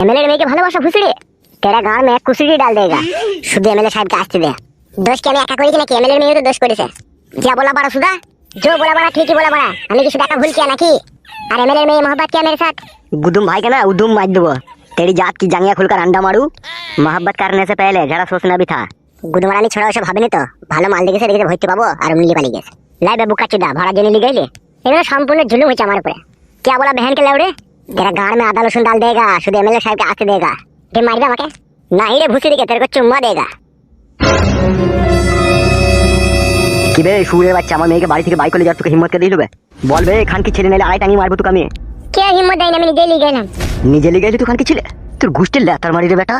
MLA মেয়েকে ভালোবাসা ভুসড়ি তেরা গাঁর মেয়ে কুসুরি ডাল দেগা শুধু এমএলএ সাহেবকে আসতে দে দোষ কি আমি একা করেছি নাকি এমএলএ মেয়ে তো দোষ করেছে যা বলা বড়া সুদা जो बोला बड़ा ठीक ही बोला बड़ा আমি কি শুধু একা ভুল কিয়া নাকি আর এমএলএ মেয়ে मोहब्बत किया मेरे साथ गुदुम भाई का ना उदुम मार देबो तेरी जात की जांगिया खुलकर अंडा मारू मोहब्बत करने से पहले जरा सोचना भी था গুদমারানি ছড়া ওসব ভাবেনি তো ভালো মাল দেখেছে দেখেছে ভর্তি পাবো আর উমলি পালিয়ে গেছে লাইবে বুকা চুদা ভাড়া জেনে লিয়ে গেলে এগুলো সম্পূর্ণ জুলুম হয়েছে আমার উপরে क्या बोला बहन के लौड़े तेरा गाड़ में आधा लहसुन डाल देगा शुद्ध एमएलए साहब के आते देगा ये मारिबा আমাকে नहीं रे भूसी देके तेरे को चुम्मा देगा কি বে সুরের বাচ্চা আমার মেয়েকে বাড়ি থেকে বাইক করে যাওয়ার তোকে হিম্মত কে দিয়ে দেবে বল বে খান কি ছেলে নাইলে আড়াই টাঙি মারবো তোকে আমি क्या हिम्मत देना मैंने दे ली गए নিজে লিগে গেলি তুই খান কি ছিলে তোর ঘুষটের লেতার মারি রে বেটা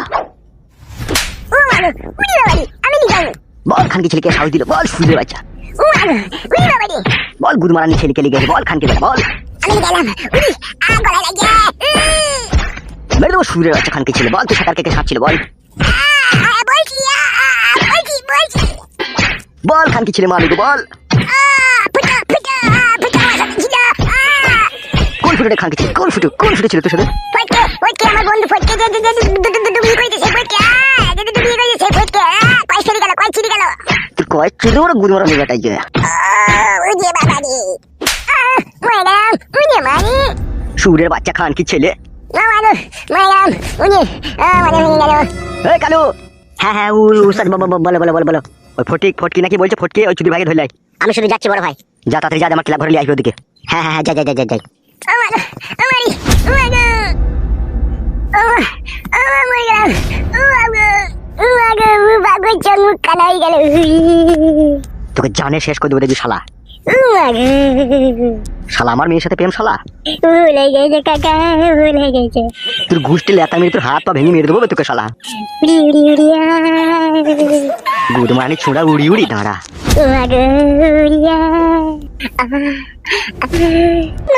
ও মাগো উড়ি বাবারি আমি নি যাবো বল খান কি ছেলেকে সাহস দিল বল সুরের বাচ্চা ও মাগো উড়ি বাবারি বল গুদমারানি ছেলেকে লিগে বল খান কি বেটা বল আমি গেলাম মেরে দেবো সুরের বাচ্চা বল তুই সাঁতার কেটে সাঁতছিল বল বল ছেলে বল ছিল কোন ফুটে খান কি ছেলে কোন ফুটে কোন ফুটে ছিল তোর সাথে আমার বন্ধু ফটকে যে যে ডুবি কইতেছে ফটকে যে ডুবি কইতেছে ফটকে কয় ছিড়ি গেল কয় ছিড়ি গেল তুই কয়েক ছিল ওরা গুদমারানি বেটাই যে ওই যে বাবারি ম্যাডাম উনি মানি সুরের বাচ্চা খান কি ছেলে? মানে এই কালু। হ্যাঁ হ্যাঁ উস্তাদ বলো বলো বলো বলো বলো। ওই ফটিক ফটকি নাকি বলছে? ফটকি ওই ধরলাই আমি শুধু যাচ্ছি বড় ভাই। যা তাড়াতাড়ি যা আমার ক্লাব ঘরে নিয়ে আসবে ওদিকে। হ্যাঁ হ্যাঁ যাই তোকে জানে শেষ করে দেবো দেখবি শালা। শালা আমার মেয়ের সাথে প্রেম শালা? ভুলে গেছে কাকা ভুলে গেছে। তোর ঘুষটি লেতা মেরে তোর হাত পা ভেঙে মেরে দেবো তোকে শালা। উড়ি উড়ি উড়িয়া গুদ মানে ছোড়া উড়ি উড়ি দাঁড়া। উড়িয়া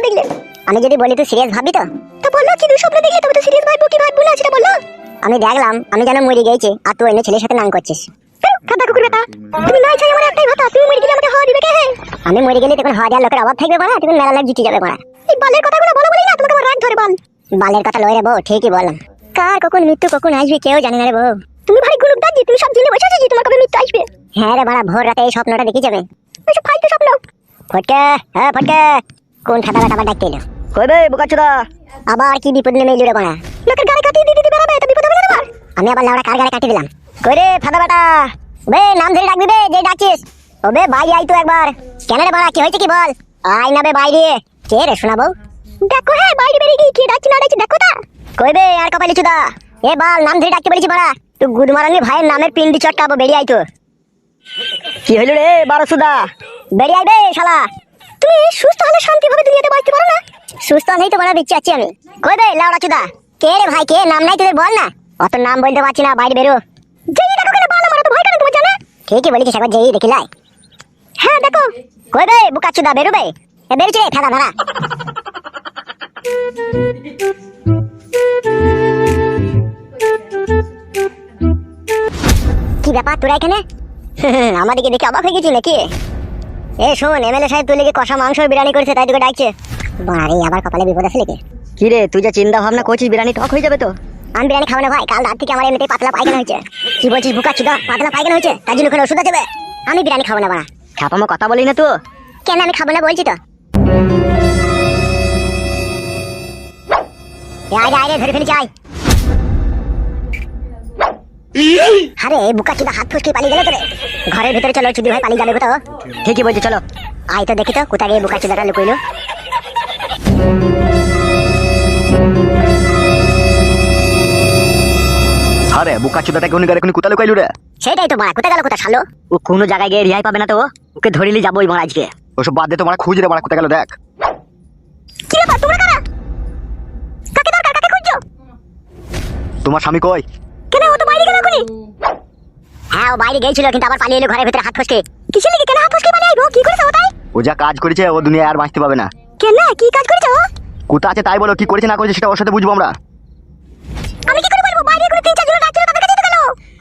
দেখলেন আমি যদি বলি তুই সিরিয়াস ভাবি তো? তো বলল কি স্বপ্ন দেখলে তবে তো সিরিয়াস ভাববো কি ভাববো না সেটা বলল আমি দেখলাম আমি যেন মরে গেছি আর তুই অন্য ছেলের সাথে নাং করছিস। কাদা কুকুর বেটা তুমি চাই আমার একটাই ভাতা তুমি মরে গেলে আমাকে হাওয়া দিবে কে আমি মরে গেলে তখন হাজার লোকের অভাব থাকবে বড়া তখন মেলা লাগ জিতে যাবে বড়া এই বালের কথাগুলো বলো বলি না তোমাকে আমার রাগ ধরে বল। বালের কথা লয় রে বউ ঠিকই বললাম কার কখন মৃত্যু কখন আসবে কেউ জানে না রে বউ। তুমি ভাই গুলুক দাজি তুমি সব জেনে বসে আছো যে তোমার কবে মৃত্যু আসবে? হ্যাঁ রে বড়া ভোর রাতে এই স্বপ্নটা দেখে যাবে। ওইসব ফালতু স্বপ্ন। ফটকে হ্যাঁ ফটকে। কোন খাতা বাটা আবার ডাকতে এলো? কই বে বোকা চোদা আবার কি বিপদ নেমে এলো রে বড়া? লোকের গাড়ি কাটিয়ে দিতে দিতে বেড়াবে তো বিপদ হবে না আমি আবার লাউড়া কার গাড়ি কাটিয়ে দিলাম? কই রে ফাদা বেটা? বে নাম ধরে ডাকবি বে যে ডাকছিস বাইরে আই তো একবার। কেন রে বড়া কি হয়েছে কি বল? আই না বে বাইরে কে রে শোনাবো দেখো হ্যাঁ বাইরে বেরিয়ে গিয়ে কি ডাকছি না ডাকছি দেখো তা। কই বে আর কপালি চুদা? এ বাল নাম ধরে ডাকতে বলেছি বড়া। তুই গুদমারানি ভাইয়ের নামের পিন্ডি চটকাবো বেরিয়ে আই তো। কি হইল রে বারো সুদা বেরিয়ে আইবে শালা। তুমি সুস্থ হলে শান্তি ভাবে দুনিয়াতে বাঁচতে পারো না। সুস্থ হলেই তো দিচ্ছি আছি আমি। কই বে লাউড়া চুদা? কে রে ভাই কে? নাম নাই তোদের বল না। অত নাম বলতে পারছি না বাইরে বেরো। যেই দেখো ঠিকই বলেছিস একবার যেই দেখি লাই। হ্যাঁ দেখো। কই বে বুকা চুদা বেরো বে। এ বেরিয়েছে রে ফেদা ধরা। কি ব্যাপার তোরা এখানে? আমাদেরকে দেখে অবাক হয়ে গেছি নাকি? এ শোন এমএলএ সাহেব তুই লেগে কষা মাংস বিরিয়ানি করেছে তাই তোকে ডাকছে। বাড়ি আবার কপালে বিপদ আছে নাকি? কি রে তুই যা চিন্তা ভাবনা করছিস বিরিয়ানি টক হয়ে যাবে তো। আমি বিরিয়ানি খাব না ভাই কাল রাত থেকে আমার এমনিতেই পাতলা পায়খানা হয়েছে। কি বলছিস বুকা চুদা পাতলা পায়খানা হয়েছে? তার জন্য ওখানে ওষুধ আছে আমি বিরিয়ানি খাব না বাড়া। ছাপামো কথা বলি না তো। কেন আমি খাব না বলছি তো? এ আয় আয় ধরে ফেলি যাই আরে বুকা চুদা হাত ফুসকে পালিয়ে গেলে তোরে। ঘরের ভিতরে চলো চুদি ভাই পালিয়ে যাবে কোথাও। ঠিকই বলছি চলো। আয় তো দেখি তো কোথায় গিয়ে বুকা চুদাটা লুকইলো। আরে বুকা চুদাটাকে উনি গাড়ি কোথায় লুকাইলু রে? সেটাই তো মারা কোথায় গেল কোথায় শালো ও কোনো জায়গায় গিয়ে রিহাই পাবে না তো। ওকে ধরিলি যাবোই মারা আজকে। ওসব বাদ দে তোমার খুঁজ রে মারা কোথায় গেল দেখ। কি ব্যাপার তোমরা কারা? কাকে দরকার কাকে খুঁজছো? তোমার স্বামী কই? কেন ও তো বাইরে গেল এখনই? হ্যাঁ ও বাইরে গেছিল কিন্তু আবার পালিয়ে এলো ঘরের ভিতরে হাত ফসকে। কিসের লিগে কেন হাত ফসকে পালিয়ে আইবো? কি করেছে ও তাই? ও যা কাজ করেছে ও দুনিয়া আর বাঁচতে পাবে না। কেন কি কাজ করেছে ও? কোথা আছে তাই বলো কি করেছে না করেছে সেটা ওর সাথে বুঝব আমরা।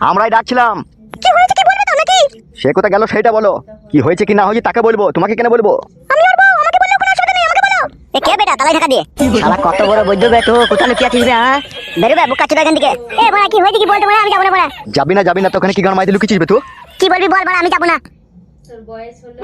আমরাই ডাকছিলাম। কি হয়েছে কি বলবে তো নাকি সে কোথায় গেল সেটা বলো। কি হয়েছে কি না হয়েছে তাকে বলব? তোমাকে কেন বলব? আমি ওর বউ আমাকে বললেও কোনো অসুবিধা নেই আমাকে বলো। এ কে বেটা তালাই ঢাকা দিয়ে? শালা কত বড় বৈদ্য বে তো কোথায় লুকিয়ে আছিস বে হ্যাঁ? বেরোবে বুকা চুদা এখান এ বড়া কি হয়েছে কি বলতে বড়া আমি যাব না বড়া। যাবি না যাবি না তো কি গান মাইতে লুকিয়েছিস বে তুই কি বলবি বল বড়া আমি যাব না। তোর বয়স হলো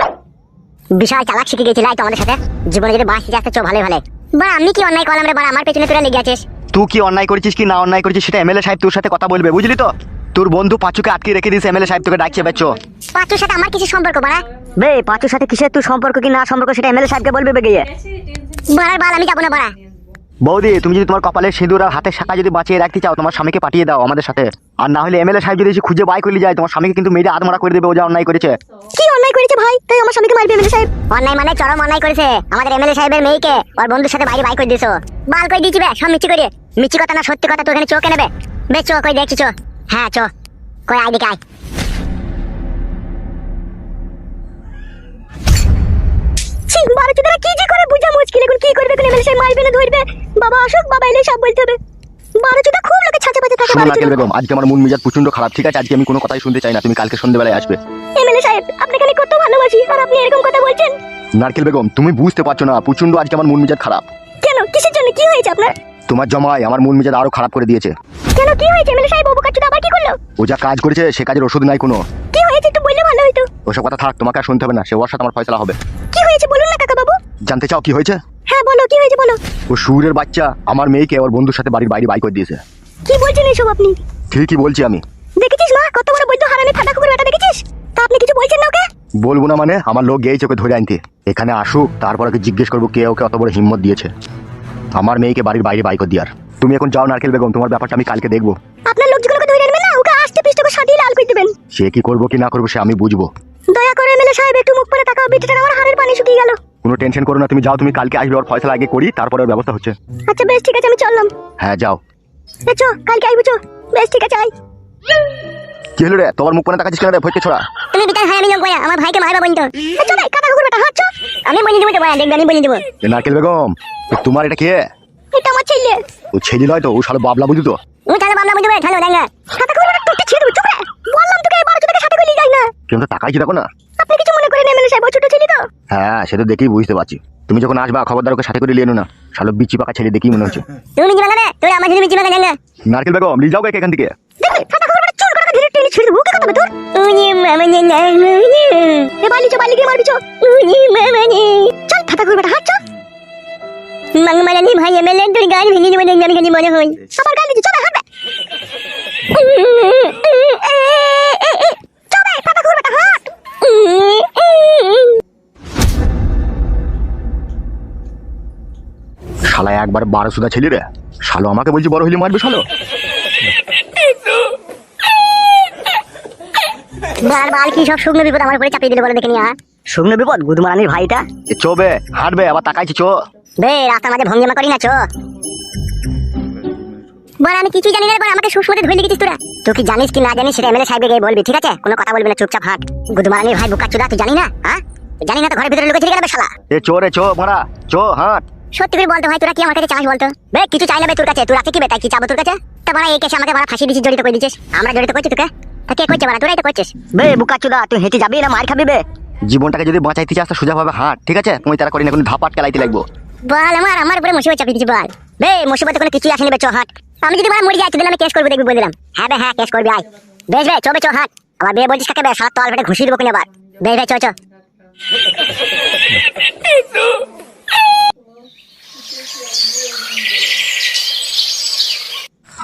বিশাল চালাক শিখে গেছিল তো আমাদের সাথে। জীবনে যদি বাঁচতে যাচ্ছে চো ভালো ভালো বা আমি কি অন্যায় করলাম রে বড়া? আমার পেছনে তোরা লেগে আছিস। তুই কি অন্যায় করেছিস কি না অন্যায় করেছিস সেটা এমএলএ সাহেব তোর সাথে কথা বলবে বুঝলি তো? তোর বন্ধু পাঁচুকে আটকে রেখে দিস এমএলএ সাহেব তোকে ডাকছে বেচো। পাঁচুর সাথে আমার কিছু সম্পর্ক বড়া? বে পাঁচুর সাথে কিসের তুই সম্পর্ক কি না সম্পর্ক সেটা এমএলএ সাহেবকে বলবে বে গিয়ে। বড়ার বাল আমি যাব না বড়া। বৌদি তুমি যদি তোমার কপালে সিঁদুর আর হাতের শাখা যদি বাঁচিয়ে রাখতে চাও তোমার স্বামীকে পাঠিয়ে দাও আমাদের সাথে। আর না হলে এমএলএ সাহেব যদি এসে খুঁজে বাই করলে যায় তোমার স্বামীকে কিন্তু মেয়েটা আদমরা করে দেবে ও যা অন্যায় করেছে। কি অন্যায় করেছে ভাই? তাই আমার স্বামীকে মারবে এমএলএ সাহেব। অন্যায় মানে চরম অন্যায় করেছে। আমাদের এমএলএ সাহেবের মেয়েকে ওর বন্ধুর সাথে বাইরে বাই করে দিয়েছ। বাল করে দিয়েছি বে? সব মিচি করে মিচি কথা না সত্যি কথা তো এখানে চোখে নেবে। বে চো কই দেখছি চো। হ্যাঁ চো। কই আই দিকে আয়। ছি বারো চোদারা কি যে করে বুঝা মুশকিল এখন কি করবে কোন এমএলএ সাহেব? মারবে না ধরবে? বাবা আসুক বাবা এলে সব বলতে হবে। বারো চোদা খুব লোকে ছাঁচে পাচে থাকে নাকেল বেগম আজকে আমার মন মেজাজ প্রচণ্ড খারাপ ঠিক আছে? আজকে আমি কোনো কথাই শুনতে চাই না তুমি কালকে সন্ধ্যেবেলায় আসবে। এমএলএ সাহেব আপনাকে আমি কত ভালোবাসি আর আপনি এরকম কথা বলছেন? নারকেল বেগম তুমি বুঝতে পারছ না প্রচণ্ড আজকে আমার মন মেজাজ খারাপ। কেন? কিসের জন্য? কি হয়েছে আপনার? তোমার জমায় আমার মন মেজাজ আরও খারাপ করে দিয়েছে। কেন কি হয়েছে? এমএলএ সাহেব বাবু কাচ্চু আবার কি করল ও যা কাজ করেছে সে কাজের ওষুধ নাই কোনো। কি হয়েছে একটু বললে ভালো হতো। ওসব কথা থাক তোমাকে আর শুনতে হবে না সে ওর সাথে আমার ফয়সলা হবে। কি হয়েছে বলুন না কাকা বাবু জানতে চাও কি হয়েছে? হ্যাঁ বলো কি হয়েছে বলো। ও সুরের বাচ্চা আমার মেয়েকে ওর বন্ধুর সাথে বাড়ির বাইরে বাই করে দিয়েছে। কি বলছেন এসব আপনি? ঠিকই বলছি আমি। দেখেছিস মা কত বড় বৈদ্য হারামি ফাটা কুকুর বেটা দেখেছিস? তা আপনি কিছু বলছেন না ওকে? বলব না মানে আমার লোক গিয়েছে চোখে ধরে আনতে। এখানে আসুক তারপর ওকে জিজ্ঞেস করব কে ওকে অত বড় হিম্মত দিয়েছে। আমার মেয়েকে বাড়ির বাইরে বাই করে দিয়ার। তুমি এখন যাও নারকেল বেগম তোমার ব্যাপারটা আমি কালকে দেখব। আপনার লোকগুলোকে ধরে আনবেন পিষ্টে লাল করে দেবেন। সে কি করব কি না করব সে আমি বুঝব। দয়া করে এমএলএ সাহেব একটু মুখ করে তাকাও বিটিটা আমার হাড়ের পানি শুকিয়ে গেল। কোনো টেনশন করো না তুমি যাও তুমি কালকে আসবে ওর ফয়সলা আগে করি তারপরে ওর ব্যবস্থা হচ্ছে। আচ্ছা বেশ ঠিক আছে আমি চললাম। হ্যাঁ যাও। এ চো কালকে আইবো চো। বেশ ঠিক আছে আই। কি হলো রে? তোমার মুখ করে তাকাচ্ছিস কেন রে ভয়কে ছোড়া? তুমি হাই আমি লোক বয়া আমার ভাইকে মারবা বলতো চো ভাই কাটা কুকুর বেটা আমি বলে দিব তো বয়া দেখবে আমি বলে দিব। নারকেল বেগম তোমার এটা কে? এটা আমার ছেলে। ও ছেলে নয় তো ও বাবলা বুঝি তো? বুঝবে ঠালো ছেড়ে দেবো চুপ বললাম তোকে এবার তোকে সাথে করে নিয়ে যাই না। কেউ তো তাকাইছি দেখো না আপনি কিছু মনে করেন এমএলএ সাহেব ছোট ছেলে তো। হ্যাঁ সে তো দেখেই বুঝতে পারছি। তুমি যখন আসবা খবরদার ওকে সাথে করে নিয়ে এনো না। শালো বিচি পাকা ছেলে মনে হচ্ছে। তুমি তুই আমার বিচি নারকেল বেগম নিয়ে যাও কে এখান থেকে। কে মুনি চল হাত মাংমালানি ভাই এমএলএ তোর গান ভেঙে দেবো দেখবি মনে গান দিচ্ছি হাত শালা একবার বারো সুদা ছেলে রে। শালো আমাকে বলছি বড় হইলে মারবে শালো। কি সব শুকনো বিপদ আমার উপরে চাপিয়ে দিলে বলে দেখে নিয়ে শুকনো বিপদ? গুদমারানির ভাইটা? এ চো হাঁটবে আবার তাকাইছি চো। বে রাস্তার মাঝে ভঙ্গিমা করি না চো। বল আমি কিছুই জানি না বল আমাকে সুষমতে ধরে লিখেছিস তোরা। তুই কি জানিস কি না জানিস সেটা এমএলএ সাহেবকে গিয়ে বলবি ঠিক আছে? কোনো কথা বলবি না চুপচাপ হাঁট। গুদমারানির ভাই বুকা চুদা তুই জানি না হ্যাঁ? জানি না তো ঘরের ভিতরে গেলে শালা? এ চো রে চো মারা চো হাঁট। সত্যি করে বলতো ভাই তোরা কি আমার কাছে চাস বলতো? বে কিছু চাই না বে তোর কাছে তোর আছে কি বেটা কি চাবো তোর কাছে? তা এই কেসে আমাকে ফাঁসি দিছিস জড়িত করে দিছিস। আমরা জড়িত করছি তোকে। তা কে করছে তোরাই তো করছিস। বে বুকাচুদা তুই হেঁটে যাবি না মার খাবি বে? জীবনটাকে যদি বাঁচাইতে চাস তো সোজা ভাবে হাঁট ঠিক আছে? তুমি তারা করি না কোনো ধাপাট কেলাইতে লাগবো। বল আমার আমার উপরে মুসিবত চাপিয়ে দিচ্ছি বল। বে মুসিবতে কোনো কিছুই আসেনি বে চো হাট। আমি যদি মারা মরে যাই তাহলে আমি কেস করব দেখবি বলে দিলাম হ্যাঁ বে হ্যাঁ কেস করবি আয়। বেশ বে চো বে চো হাট। আবার বে বলছিস কাকে বে? সাত তল ফেটে ঘুষিয়ে দেবো কিনা আবার। বেশ বে চো চো।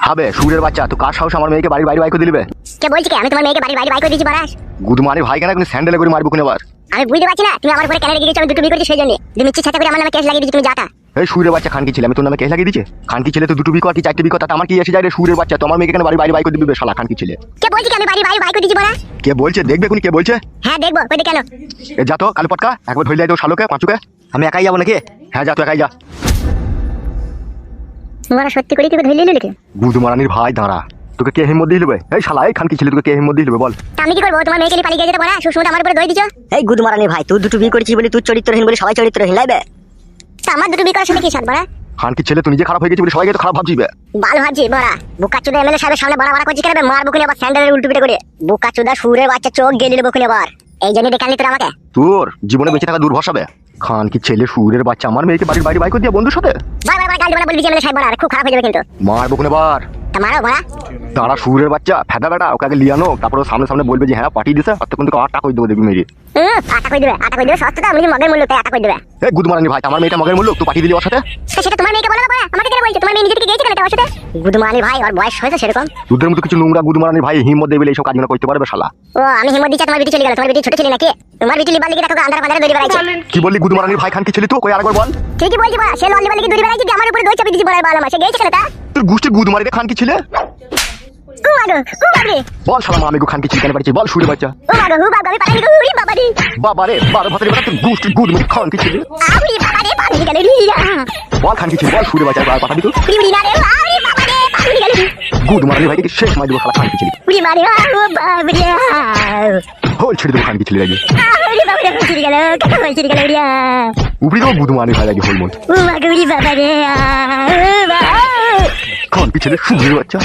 হবে সুরের বাচ্চা তুই কার সাহস আমার মেয়েকে বাড়ির বাইরে বাইক দিলিবে কে বলছি কি? আমি তোমার মেয়েকে বাড়ি বাড়ি বাই করে দিয়েছি বারাস গুদমানি ভাই কেন কোনো স্যান্ডেলে করে মারবো কিনে আবার? আমি বুঝতে পারছি না তুমি আমার উপরে কেন রেগে গেছো? আমি দুটো বিয়ে করেছি সেই জন্য। তুমি ইচ্ছে ছাতা করে আমার নামে কেস লাগিয়ে দিচ্ছি তুমি যাতা এই সুরের বাচ্চা খানকি ছেলে আমি তোর নামে কেস লাগিয়ে দিচ্ছে খানকি ছেলে তো দুটো বিকো আর কি চারটে বিকো তাতে আমার কি এসে যায় রে সুরের বাচ্চা? তোমার মেয়েকে কেন বাড়ি বাইরে বাইক দিবি শালা খানকি ছেলে? কে বলছি কি আমি বাড়ি বাড়ি বাই করে দিয়েছি বারাস কে বলছে? দেখবে কোনি কে বলছে? হ্যাঁ দেখব কই কেন? এ যা তো কালো পটকা একবার ধরে তো শালোকে পাঁচুকে। আমি একাই যাব নাকি? হ্যাঁ যা তো একাই যা। তোমরা সত্যি করে কি ধরে নিলে লিখে গুদমারানির ভাই দাঁড়া। তোকে কে হিম্মত দিয়ে নেবে এই শালা এই খানকি ছেলে তোকে কে হিম্মত দিয়ে নেবে বল। আমি কি করব? তোমার মেয়েকে নিয়ে পালিয়ে গেছে বারা সুষমতা আমার উপরে দই দিছো? এই গুদমারানির ভাই তুই দুটো বিয়ে করেছিস বলে তুই চরিত্রহীন বলে সবাই চরিত্রহীন লাইবে? তা আমার দুটো বিয়ে করার সাথে কি সাথ বারা খানকি ছেলে তুই নিজে খারাপ হয়ে গেছিস বলে সবাইকে তো খারাপ ভাবছিবে বাল ভাবছি বড়া। বুকা চুদা এমএলএ সাহেবের সামনে বড়া বড়া করছি কেন মার বুকুনি আবার স্যান্ডেলের উল্টো পিটে করে। বুকা চুদা সুরে বাচ্চা চোখ গেলিল বুকুনি আবার। এই জন্য আনলি তোরা আমাকে? তোর জীবনে বেঁচে থাকা দূর ভরসাবে খানকি ছেলে সুরের বাচ্চা আমার মেয়েকে বাড়ির বাইরে বাইক দিয়ে বন্ধুর সাথে? বাই বাই বাই গাল বলা বলবি যে এমএলএ সাহেব বলা খুব খারাপ হয়ে যাবে কিন্তু। মারবো কোন বার তা মারো মারা তারা সুরের বাচ্চা ফেদা বেটা ওকে আগে লিয়ানো তারপর সামনে সামনে বলবে যে হ্যাঁ পাঠিয়ে দিছে আর তখন দেবো দেখবি মেরে। আটা কই দেবে আটা কই দেবে সস্তা আমি মগের মূল্য তাই আটা কই দেবে। এই গুদমারানি ভাই আমার মেয়েটা মগের মূল্য তুই পাঠিয়ে দিলি ওর সাথে? সেটা তোমার মেয়েকে বলো না আমাকে কেন বলছো? তোমার মেয়ে নিজে থেকে গিয়েছে কেন তোমার সাথে? গুদমানি ভাই ওর বয়স হয়েছে সেরকম। দুধের মতো কিছু নোংরা গুদমারানি ভাই হিম্মত দেবে এইসব কাজগুলো করতে পারবে শালা। ও আমি হিম্মত দিচ্ছি তোমার বিটি চলে গেল তোমার বিটি ছোট ছেলে নাকি? তোমার বিটি লিবাল লিগে দেখো আন্ধার ফান্ধারে দৌড়ে বেড়াইছে কি? বললি গুদমারানির ভাই খান কি ছিলি তুই কই আরেকবার বল। ঠিকই বলছি বা সে লল লিবাল লিগে দৌড়ে বেড়াইছে আমার উপরে দই চাপি দিচ্ছি বলার বল আমার সে গিয়েছে কেন তা গুষ্টি গুদমারিতে খান কি ছিলে? বল শালা আমি গো খান কি চিকেন বাড়িছি বল সুরে বাচ্চা। ও বাবা আমি গো বাবা রে। বাবা রে বারো ভাতের বেটা তোর গুষ্টি গুদমারি খান কি ছিলে? আউরি বাবা রে পালাই গেল রে বল খান কি ছিল বল সুরে বাচ্চা আর পাঠাবি তো। না রে বাবা রে গেল রে গুদমারানি ভাইকে শেষ মাই দেবো শালা খান কি ছিলি? মারে ও বাবা রে হোল ছেড়ে দেবো খান কি ছিলি আগে আউরি বাবা রে হয়ে গেল কত হয়ে গেল রে উপরি দেবো গুদমারানি ভাই আগে হোল মন ও বাবা রে বাবা খান পিছনে সুন্দর বাচ্চা?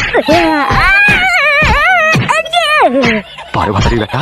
পারো ভাতারি বেটা?